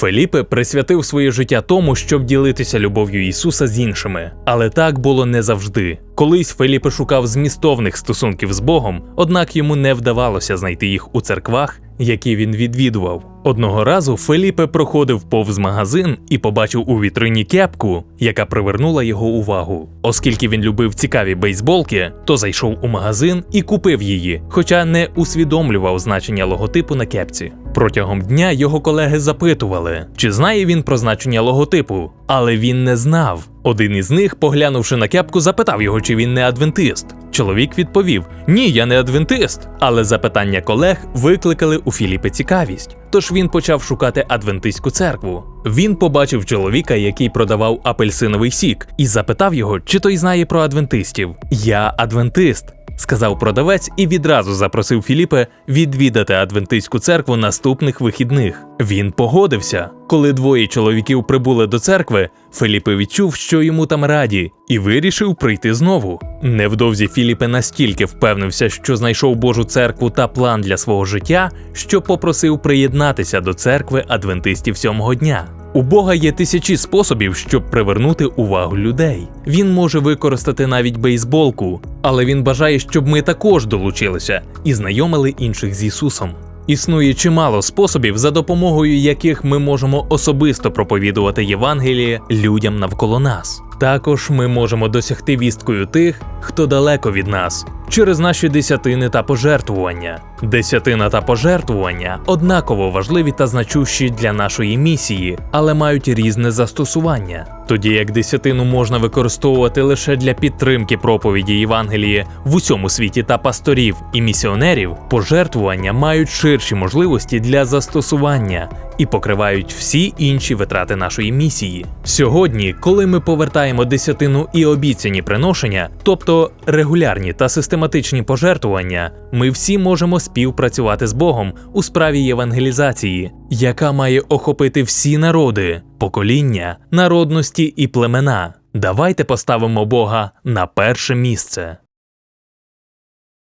Феліпе присвятив своє життя тому, щоб ділитися любов'ю Ісуса з іншими. Але так було не завжди. Колись Феліпе шукав змістовних стосунків з Богом, однак йому не вдавалося знайти їх у церквах, які він відвідував. Одного разу Феліпе проходив повз магазин і побачив у вітрині кепку, яка привернула його увагу. Оскільки він любив цікаві бейсболки, то зайшов у магазин і купив її, хоча не усвідомлював значення логотипу на кепці. Протягом дня його колеги запитували, чи знає він про значення логотипу, але він не знав. Один із них, поглянувши на кепку, запитав його, чи він не адвентист. Чоловік відповів: Ні, я не адвентист. Але запитання колег викликали у Філіпе цікавість. Тож він почав шукати адвентистську церкву. Він побачив чоловіка, який продавав апельсиновий сік, і запитав його, чи той знає про адвентистів. Я адвентист. Сказав продавець і відразу запросив Філіпе відвідати адвентистську церкву наступних вихідних. Він погодився. Коли двоє чоловіків прибули до церкви, Філіпе відчув, що йому там раді, і вирішив прийти знову. Невдовзі Філіпе настільки впевнився, що знайшов Божу церкву та план для свого життя, що попросив приєднатися до церкви адвентистів сьомого дня. У Бога є тисячі способів, щоб привернути увагу людей. Він може використати навіть бейсболку, але він бажає, щоб ми також долучилися і знайомили інших з Ісусом. Існує чимало способів, за допомогою яких ми можемо особисто проповідувати Євангеліє людям навколо нас. Також ми можемо досягти вісткою тих, хто далеко від нас, через наші десятини та пожертвування. Десятина та пожертвування однаково важливі та значущі для нашої місії, але мають різне застосування. Тоді як десятину можна використовувати лише для підтримки проповіді Євангелії в усьому світі та пасторів і місіонерів, пожертвування мають ширші можливості для застосування і покривають всі інші витрати нашої місії. Сьогодні, коли ми повертаємо десятину і обіцяні приношення, тобто регулярні та систематичні пожертвування, ми всі можемо співпрацювати з Богом у справі євангелізації, яка має охопити всі народи, покоління, народності і племена. Давайте поставимо Бога на перше місце.